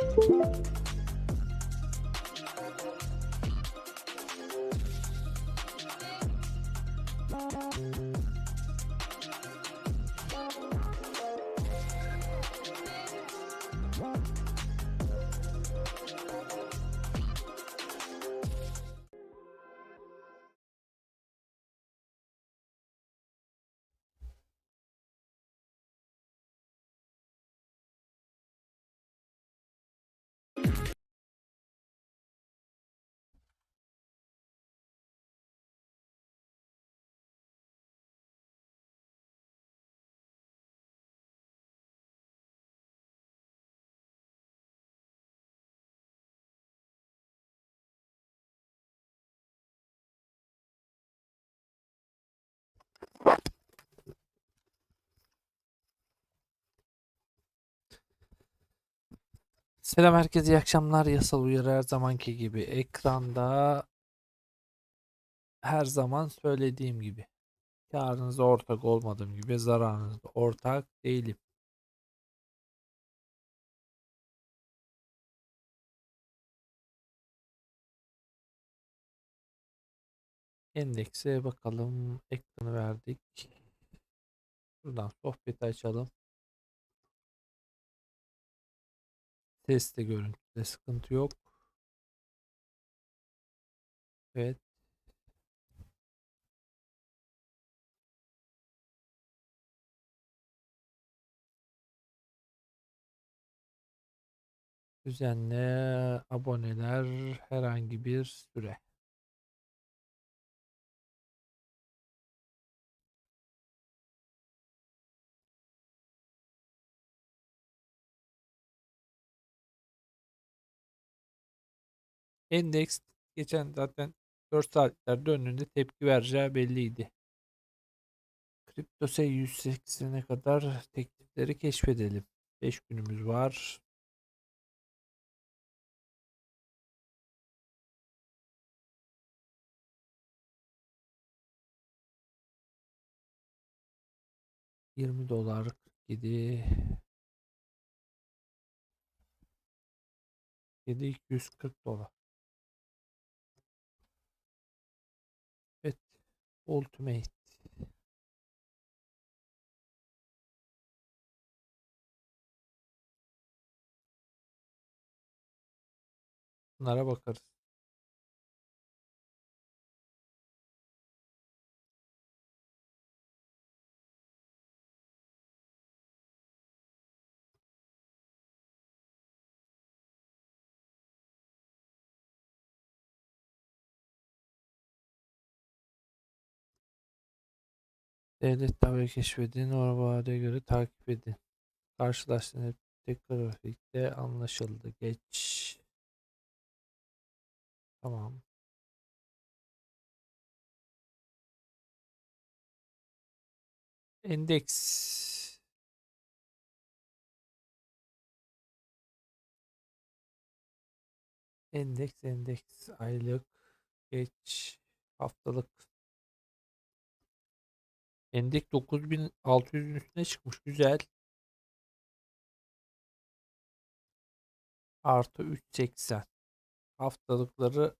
Thank you. Selam herkese iyi akşamlar. Yasal uyarı her zamanki gibi ekranda her zaman söylediğim gibi karınıza ortak olmadığım gibi zararınızda ortak değilim. Endekse bakalım ekranı verdik. Buradan sohbeti açalım. Sesle görüntüde sıkıntı yok. Evet. Düzenle aboneler herhangi bir süre. Endeks geçen zaten 4 saatlerde önünde tepki vereceği belliydi. Kriptose 180'e kadar teklifleri keşfedelim. 5 günümüz var. Yirmi dolar 47 7 240 dolar. Ultimate. Bunlara bakarız. Devlet tabiri keşfedin. Orada göre takip edin. Karşılaştığınız tek grafikte anlaşıldı. Geç. Tamam. Endeks. Endeks, endeks. Aylık. Geç. Haftalık. Endeks 9600'ün üstüne çıkmış. Güzel. Artı 380. Haftalıkları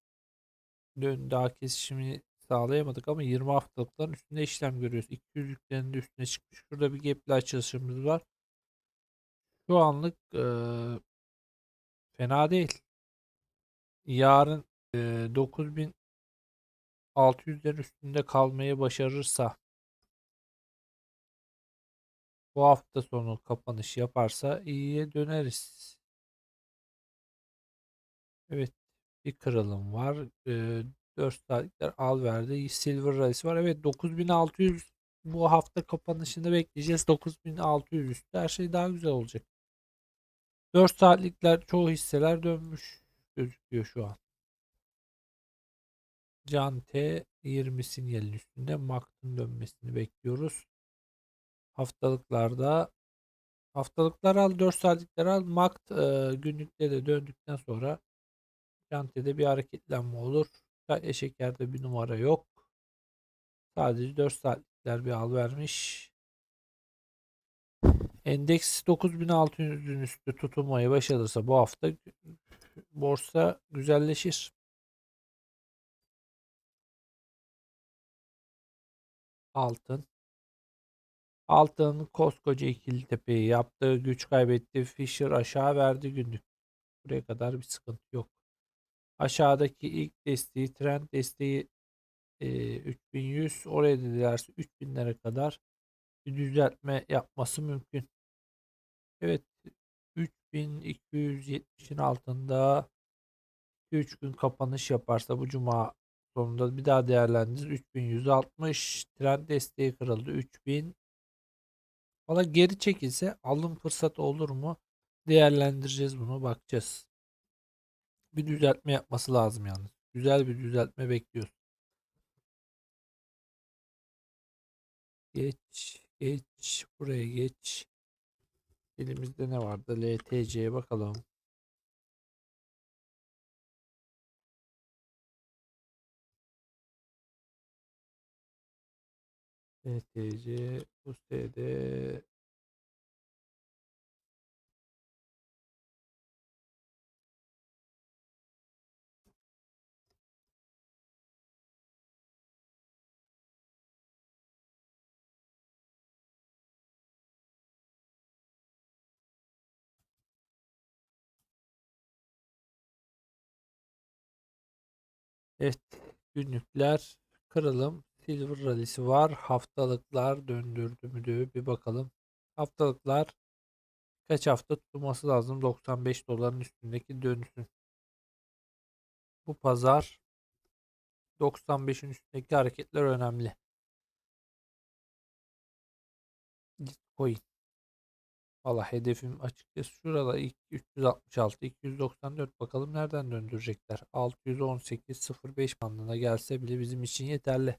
dün daha kesişimi sağlayamadık ama 20 haftalıkların üstünde işlem görüyoruz. 200'lüklerin de üstüne çıkmış. Şurada bir gap'li açılışımız var. Şu anlık eee, fena değil. Yarın eee 9600'lerin üstünde kalmayı başarırsa bu hafta sonu kapanış yaparsa iyiye döneriz. Evet bir kırılım var. Eee 4 saatlikler al verdi. Silver Rally'si var. Evet 9600 bu hafta kapanışını bekleyeceğiz. 9600 üstü her şey daha güzel olacak. 4 saatlikler çoğu hisseler dönmüş gözüküyor şu an. Can T 20 sinyalin üstünde MACD'ın dönmesini bekliyoruz. Haftalıklarda haftalıklar al 4 saatlikler al MACD e, günlükte de döndükten sonra Cante'de bir hareketlenme olur. Çay şekerde bir numara yok. Sadece 4 saatlikler bir al vermiş. Endeks 9600'ün üstü tutunmayı başarırsa bu hafta borsa güzelleşir. Altın. Altın koskoca ikili tepeyi yaptı. Güç kaybetti. Fisher aşağı verdi günlük. Buraya kadar bir sıkıntı yok. Aşağıdaki ilk desteği trend desteği e, 3100 oraya dedilerse 3000'lere kadar bir düzeltme yapması mümkün. Evet 3270'in altında 2-3 gün kapanış yaparsa bu cuma sonunda bir daha değerlendir. 3160 trend desteği kırıldı. 3000 Valla geri çekilse alım fırsatı olur mu? Değerlendireceğiz bunu bakacağız. Bir düzeltme yapması lazım yalnız. Güzel bir düzeltme bekliyoruz. Geç, geç, buraya geç. Elimizde ne vardı? LTC'ye bakalım. LTC, USD, Evet, günlükler kırılım silver rally'si var. Haftalıklar döndürdü müdür bir bakalım. Haftalıklar kaç hafta tutulması lazım 95 doların üstündeki dönsün. Bu pazar 95'in üstündeki hareketler önemli. Bitcoin. Valla hedefim açıkçası şurada ilk 366 294 bakalım nereden döndürecekler. 618 05 bandına gelse bile bizim için yeterli.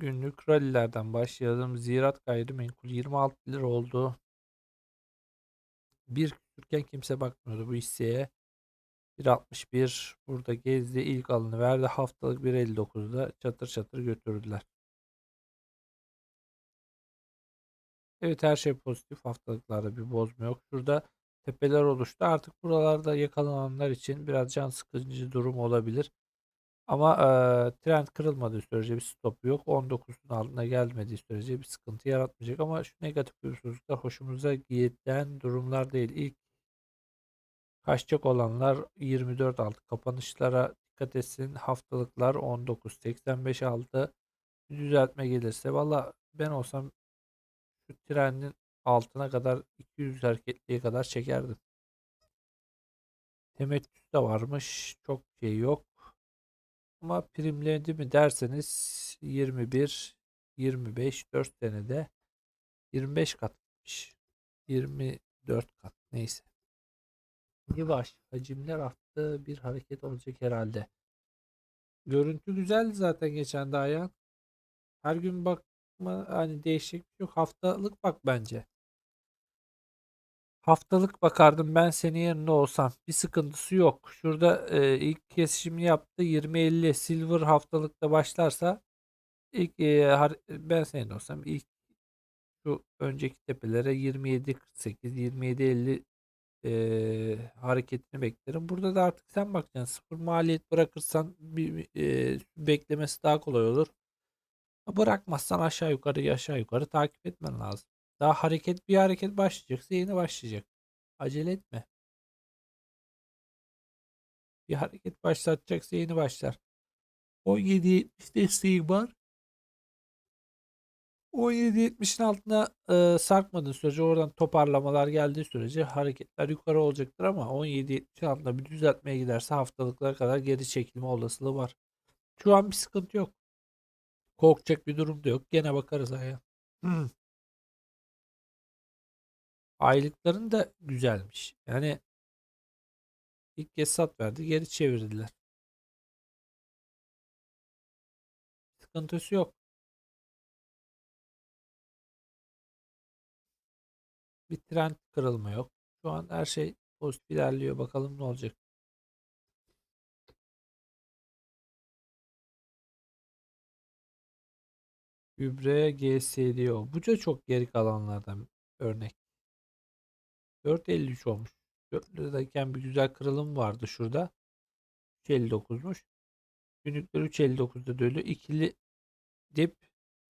Günlük rallilerden başlayalım. Ziraat gayrimenkul 26 lira oldu. Bir küsürken kimse bakmıyordu bu hisseye. 1.61 burada gezdi ilk alını verdi. Haftalık 1.59'da çatır çatır götürdüler. Evet her şey pozitif. Haftalıklarda bir bozma yok. Şurada tepeler oluştu. Artık buralarda yakalananlar için biraz can sıkıcı durum olabilir. Ama e, trend kırılmadığı sürece bir stop yok. 19'un altına gelmediği sürece bir sıkıntı yaratmayacak. Ama şu negatif huysuzluklar hoşumuza giden durumlar değil. İlk kaçacak olanlar 24 altı kapanışlara dikkat etsin. Haftalıklar 19.85 altı bir düzeltme gelirse valla ben olsam şu trendin altına kadar 200 hareketliğe kadar çekerdim. Temettüs de varmış. Çok şey yok. Ama primledi mi derseniz 21, 25, 4 senede 25 katmış. 24 kat neyse. Yavaş hacimler arttı bir hareket olacak herhalde. Görüntü güzeldi zaten geçen daha ya. Her gün bakma hani değişik bir şey yok. Haftalık bak bence. Haftalık bakardım ben senin yerinde olsam. Bir sıkıntısı yok. Şurada e, ilk kesişimini yaptı. 20-50 silver haftalıkta başlarsa ilk e, ben senin olsam ilk şu önceki tepelere 27-48 27-50 e, hareketini beklerim. Burada da artık sen bakacaksın. Sıfır maliyet bırakırsan bir e, beklemesi daha kolay olur. Bırakmazsan aşağı yukarı aşağı yukarı takip etmen lazım. Daha hareket bir hareket başlayacaksa yeni başlayacak. Acele etme. Bir hareket başlatacaksa yeni başlar. 17.70 desteği var. 17.70'in altına e, sarkmadığı sürece oradan toparlamalar geldiği sürece hareketler yukarı olacaktır ama 17.70'in altında bir düzeltmeye giderse haftalıklara kadar geri çekilme olasılığı var. Şu an bir sıkıntı yok. Korkacak bir durum da yok. Gene bakarız aya. Aylıkların da güzelmiş. Yani ilk kez sat verdi geri çevirdiler. Sıkıntısı yok. Bir trend kırılma yok. Şu an her şey pozitif ilerliyor. Bakalım ne olacak. Gübre GSDO. Bu da çok geri kalanlardan örnek. 4.53 olmuş. 4 liradayken bir güzel kırılım vardı şurada. 3.59'muş. Günlükler 3.59'da döndü. İkili dip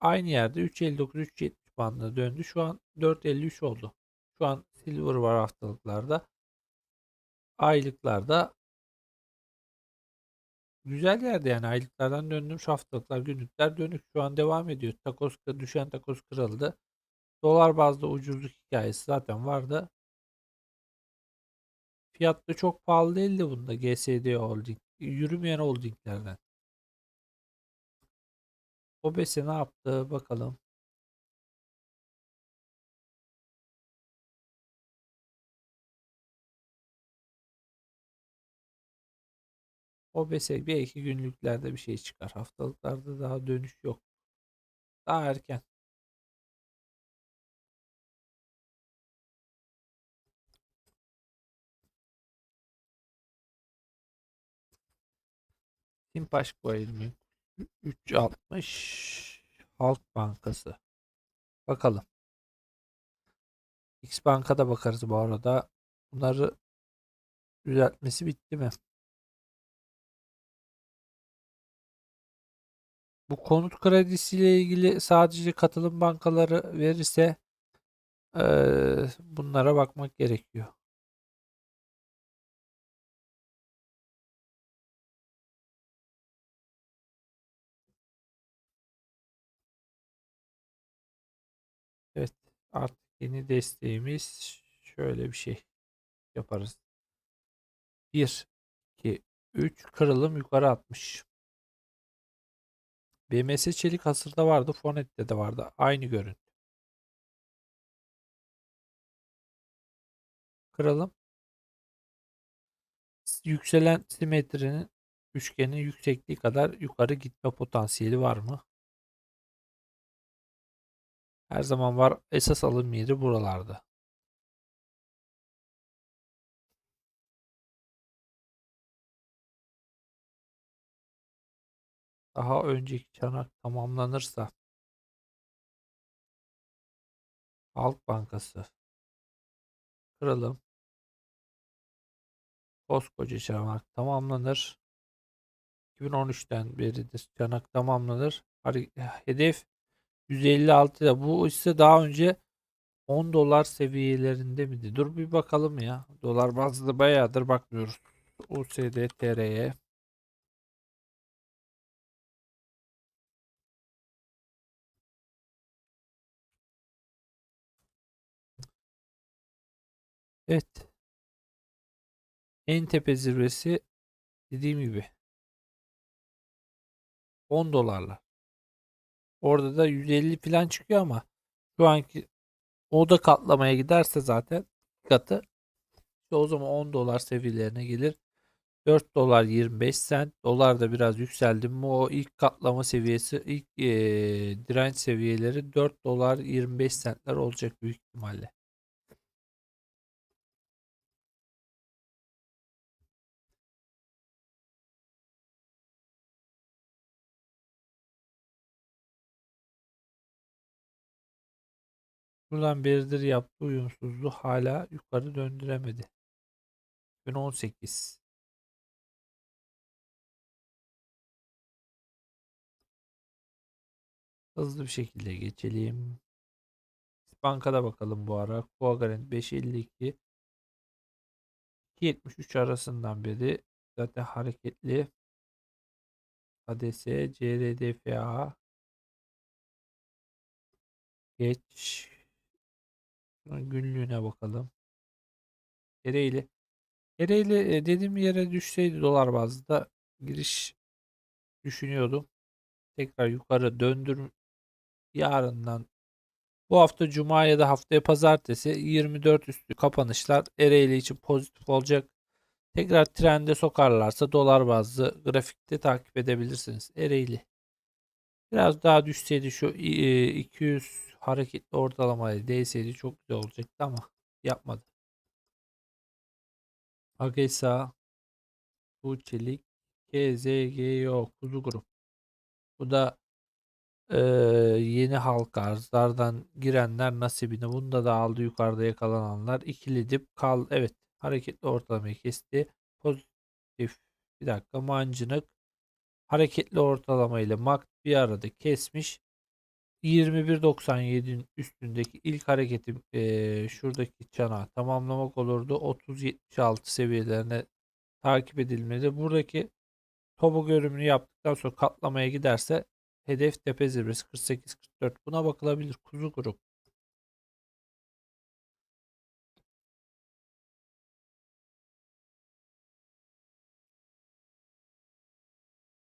aynı yerde 3.59-3.70 bandına döndü. Şu an 4.53 oldu. Şu an silver var haftalıklarda. Aylıklarda güzel yerde yani aylıklardan döndüm. Şu haftalıklar günlükler dönük. Şu an devam ediyor. Takos düşen takos kırıldı. Dolar bazda ucuzluk hikayesi zaten vardı. Fiyat da çok pahalı değildi bunda GSD Holding. Yürümeyen holdinglerden. OBS ne yaptı bakalım. OBS bir iki günlüklerde bir şey çıkar. Haftalıklarda daha dönüş yok. Daha erken. Simpaş koyalım. 360 Halk Bankası. Bakalım. X Banka'da bakarız bu arada. Bunları düzeltmesi bitti mi? Bu konut kredisiyle ilgili sadece katılım bankaları verirse eee, bunlara bakmak gerekiyor. Artık yeni desteğimiz şöyle bir şey yaparız. 1, 2, 3 kırılım yukarı atmış. BMS Çelik hasırda vardı. Fonet'te de vardı. Aynı görüntü. Kıralım. Yükselen simetrinin üçgenin yüksekliği kadar yukarı gitme potansiyeli var mı? Her zaman var. Esas alım yeri buralarda. Daha önceki çanak tamamlanırsa Halk Bankası kıralım. Koskoca çanak tamamlanır. 2013'ten beridir çanak tamamlanır. Hedef 156 da bu ise daha önce 10 dolar seviyelerinde miydi? Dur bir bakalım ya. Dolar bazlı bayağıdır bakmıyoruz. USD TR'ye. Evet. En tepe zirvesi dediğim gibi 10 dolarla. Orada da 150 falan çıkıyor ama şu anki o da katlamaya giderse zaten katı işte o zaman 10 dolar seviyelerine gelir. 4 dolar 25 sent. Dolar da biraz yükseldi mi o ilk katlama seviyesi ilk e, direnç seviyeleri 4 dolar 25 centler olacak büyük ihtimalle. Buradan beridir yaptığı uyumsuzluğu hala yukarı döndüremedi. 2018 Hızlı bir şekilde geçelim. Bankada bakalım bu ara. Coagarant 5.52 2.73 arasından beri zaten hareketli. ADS, CRDFA geç günlüğüne bakalım. Ereğli. Ereğli dediğim yere düşseydi dolar bazında giriş düşünüyordum. Tekrar yukarı döndür yarından Bu hafta Cuma ya da haftaya Pazartesi 24 üstü kapanışlar Ereğli için pozitif olacak. Tekrar trende sokarlarsa dolar bazlı grafikte takip edebilirsiniz. Ereğli. Biraz daha düşseydi şu e, 200 hareketli ortalamayla değseydi çok güzel olacaktı ama yapmadı. Agesa, Tuğçelik, KZGO, Kuzu Grup. Bu da e, yeni halka arzlardan girenler nasibini bunda da aldı yukarıda yakalananlar ikili dip kal evet hareketli ortalamayı kesti pozitif bir dakika mancınık hareketli ortalama ile MACD bir arada kesmiş 21.97'nin üstündeki ilk hareketim e, şuradaki çanağı tamamlamak olurdu. 30.76 seviyelerine takip edilmedi. Buradaki topu görümünü yaptıktan sonra katlamaya giderse hedef tepe zirvesi 48-44 buna bakılabilir. Kuzu grup.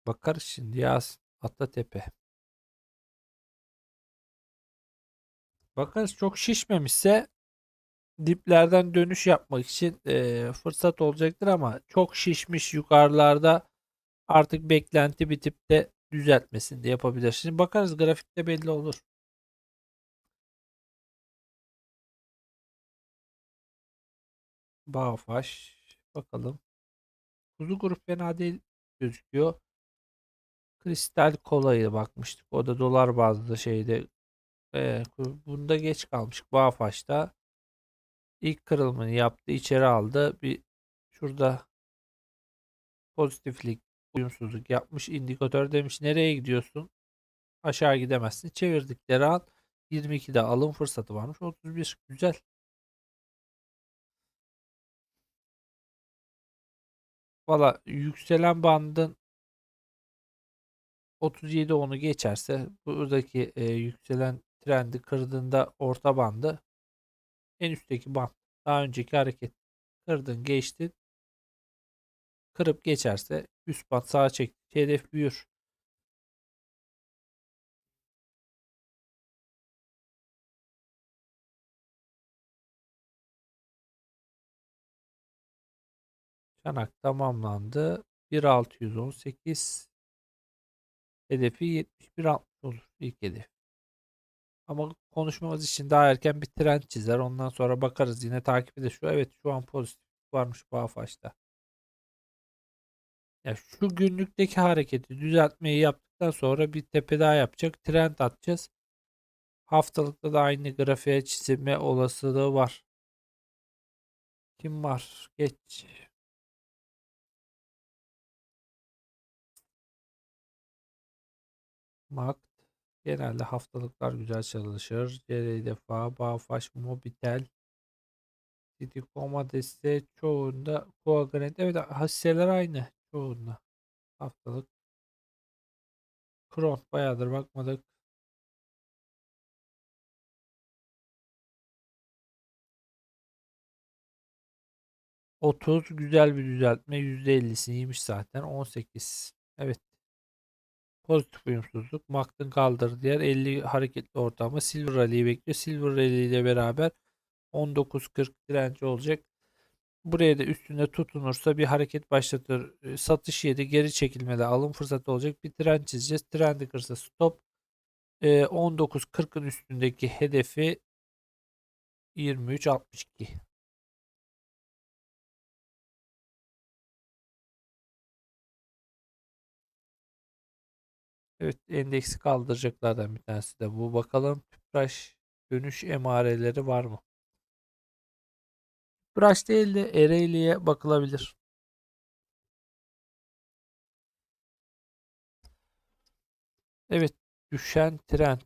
Bakarız şimdi Yasin. Atatepe. Bakarız çok şişmemişse diplerden dönüş yapmak için e, fırsat olacaktır ama çok şişmiş yukarılarda artık beklenti bitip de düzeltmesini de yapabilir. Şimdi bakarız grafikte belli olur. Bağfaş bakalım. Kuzu grup fena değil gözüküyor. Kristal Kola'ya bakmıştık. O da dolar bazlı şeyde. Bunda geç kalmış. Bağfaş'ta ilk kırılımını yaptı. içeri aldı. Bir şurada pozitiflik, uyumsuzluk yapmış. indikatör demiş nereye gidiyorsun? Aşağı gidemezsin. Çevirdikleri an 22'de alım fırsatı varmış. 31 güzel. Valla yükselen bandın 37 onu geçerse buradaki e, yükselen trendi kırdığında orta bandı en üstteki band daha önceki hareket kırdın geçtin kırıp geçerse üst band sağa çek hedef büyür. Çanak tamamlandı. 1618 Hedefi 71 olur ilk hedef. Ama konuşmamız için daha erken bir trend çizer. Ondan sonra bakarız yine takip ederiz. Şu evet şu an pozitif varmış Bağfaş'ta. Ya şu günlükteki hareketi düzeltmeyi yaptıktan sonra bir tepe daha yapacak. Trend atacağız. Haftalıkta da aynı grafiğe çizilme olasılığı var. Kim var? Geç. Makt genelde haftalıklar güzel çalışır. CR defa Bağfaş Mobitel City Commodes'te çoğunda Coagnet evet hisseler aynı çoğunda haftalık. Kron bayağıdır bakmadık. Otuz güzel bir düzeltme. %50'sini yemiş zaten. 18. Evet. Pozitif uyumsuzluk. Maktın kaldır diğer 50 hareketli ortamı Silver Rally'yi bekliyor. Silver Rally ile beraber 19.40 direnci olacak. Buraya da üstünde tutunursa bir hareket başlatır. E, satış yedi geri çekilmede alım fırsatı olacak. Bir trend çizeceğiz. Trendi kırsa stop. 19.40'ın e, üstündeki hedefi 23.62. Evet endeksi kaldıracaklardan bir tanesi de bu. Bakalım Tüpraş dönüş emareleri var mı? Tüpraş değil de Ereğli'ye bakılabilir. Evet düşen trend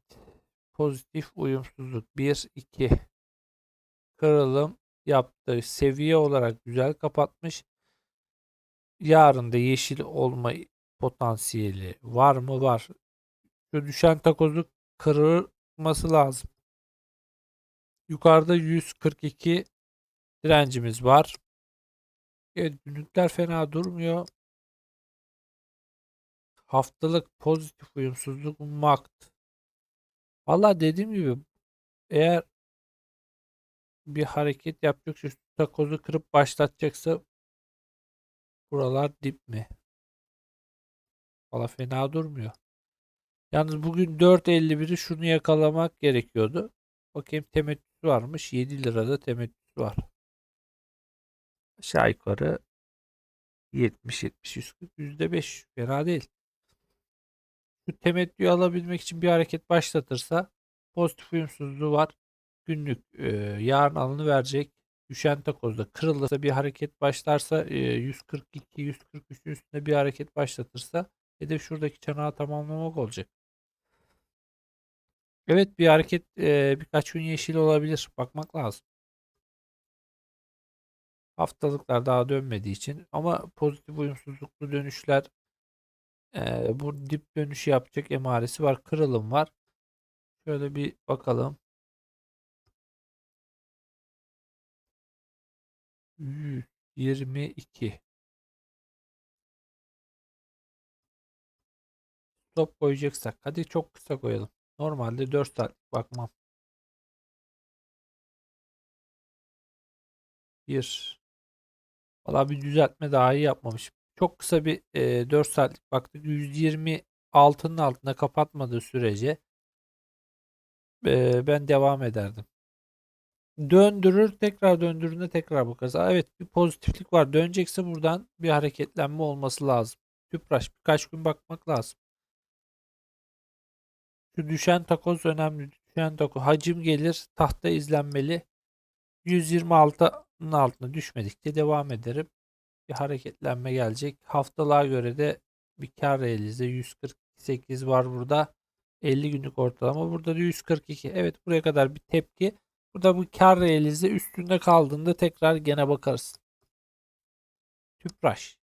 pozitif uyumsuzluk 1 2 kırılım yaptı. Seviye olarak güzel kapatmış. Yarın da yeşil olma potansiyeli var mı? Var. Şu düşen takozu kırılması lazım. Yukarıda 142 direncimiz var. Evet, günlükler fena durmuyor. Haftalık pozitif uyumsuzluk makt. Valla dediğim gibi eğer bir hareket yapacak şu takozu kırıp başlatacaksa buralar dip mi? Valla fena durmuyor. Yalnız bugün 4.51'i şunu yakalamak gerekiyordu. Bakayım temettüsü varmış. 7 lirada temettüsü var. Aşağı yukarı 70 70 140 %5 fena değil. Şu temettüyü alabilmek için bir hareket başlatırsa pozitif uyumsuzluğu var. Günlük e, yarın alını verecek. Düşen takozda kırılırsa bir hareket başlarsa e, 142 143 üstünde bir hareket başlatırsa hedef şuradaki çanağı tamamlamak olacak. Evet bir hareket e, birkaç gün yeşil olabilir. Bakmak lazım. Haftalıklar daha dönmediği için ama pozitif uyumsuzluklu dönüşler e, bu dip dönüşü yapacak emaresi var. Kırılım var. Şöyle bir bakalım. 122 Stop koyacaksak. Hadi çok kısa koyalım. Normalde 4 saat bakmam. 1 Valla bir düzeltme daha iyi yapmamış. Çok kısa bir e, 4 saatlik baktık. 120 altının altında kapatmadığı sürece e, ben devam ederdim. Döndürür tekrar döndüründe tekrar bakarız. Aa, evet bir pozitiflik var. Dönecekse buradan bir hareketlenme olması lazım. Tüpraş birkaç gün bakmak lazım. Şu düşen takoz önemli. Düşen takoz hacim gelir. Tahta izlenmeli. 126'nın altına düşmedikçe devam ederim. Bir hareketlenme gelecek. Haftalığa göre de bir kar realize 148 var burada. 50 günlük ortalama. Burada da 142. Evet buraya kadar bir tepki. Burada bu kar realize üstünde kaldığında tekrar gene bakarız. Tüpraş.